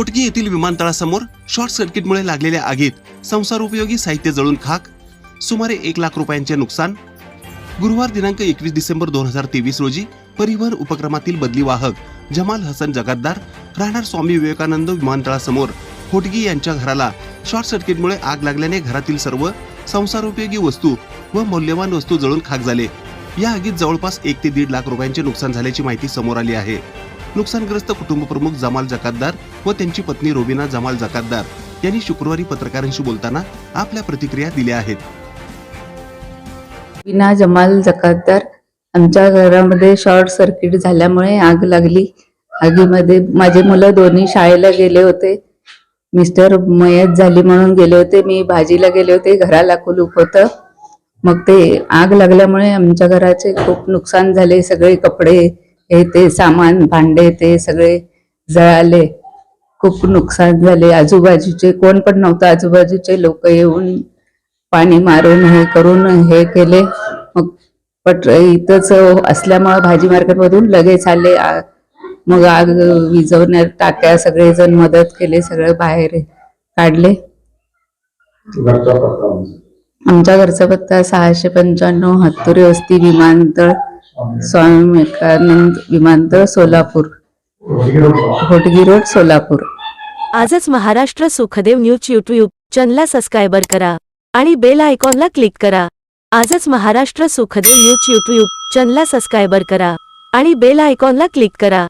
होटगी येथील विमानतळासमोर शॉर्ट सर्किटमुळे लागलेल्या आगीत संसारोपयोगी साहित्य जळून खाक सुमारे एक लाख रुपयांचे नुकसान. गुरुवार दिनांक एकवीस डिसेंबर दोन हजार तेवीस रोजी परिवहन उपक्रमातील बदली वाहक जमाल हसन जगातदार राहणार स्वामी विवेकानंद विमानतळासमोर होटगी यांच्या घराला शॉर्ट सर्किटमुळे आग लागल्याने घरातील सर्व संसारोपयोगी वस्तू व मौल्यवान वस्तू जळून खाक झाले. या आगीत जवळपास एक ते दीड लाख रुपयांचे नुकसान झाल्याची माहिती समोर आली आहे. नुकसानग्रस्त कुटुंबप्रमुख जमाल जकातदार व त्यांची पत्नी रोबिना जमाल जकातदार यांनी शुक्रवारी पत्रकारांशी बोलताना आपल्या प्रतिक्रिया दिल्या आहेत. विना जमाल जकातदार आमच्या घरामध्ये शॉर्ट सर्किट झाल्यामुळे आग लागली. आगीमध्ये माझे मुलं दोन्ही शाळेला गेले होते. मिस्टर मयत झाली म्हणून गेले होते. मी भाजीला गेले होते. घराला कुलूप होतं. मग ते आग लागल्यामुळे आमच्या घराचे खूप नुकसान झाले. सगळे कपडे हे ते सामान भांडे ते सगळे जळाले. खूप नुकसान झाले. आजूबाजूचे कोण पण नव्हतं आजूबाजूचे लोक येऊन पाणी मारून हे करून हे केले. मग पट इथंच असल्यामुळं भाजी मार्केटमधून लगेच आले. मग आग विझवण्यात टाक्या सगळेजण मदत केले सगळे बाहेर काढले. आमचा. आमच्या घरचा पत्ता सहाशे पंच्याण्णव हत्तुरी वस्ती विमानतळ. स्वामी विवेकानंद विमानतळ सोलापूर. होटगी रोड सोलापूर. आजच महाराष्ट्र सुखदेव न्यूज यूट्यूब चॅनलला सबस्क्राईबर करा आणि बेल आयकॉनला क्लिक करा. आजच महाराष्ट्र सुखदेव न्यूज यूट्यूब चॅनलला सबस्क्राईबर करा आणि बेल आयकॉनला क्लिक करा.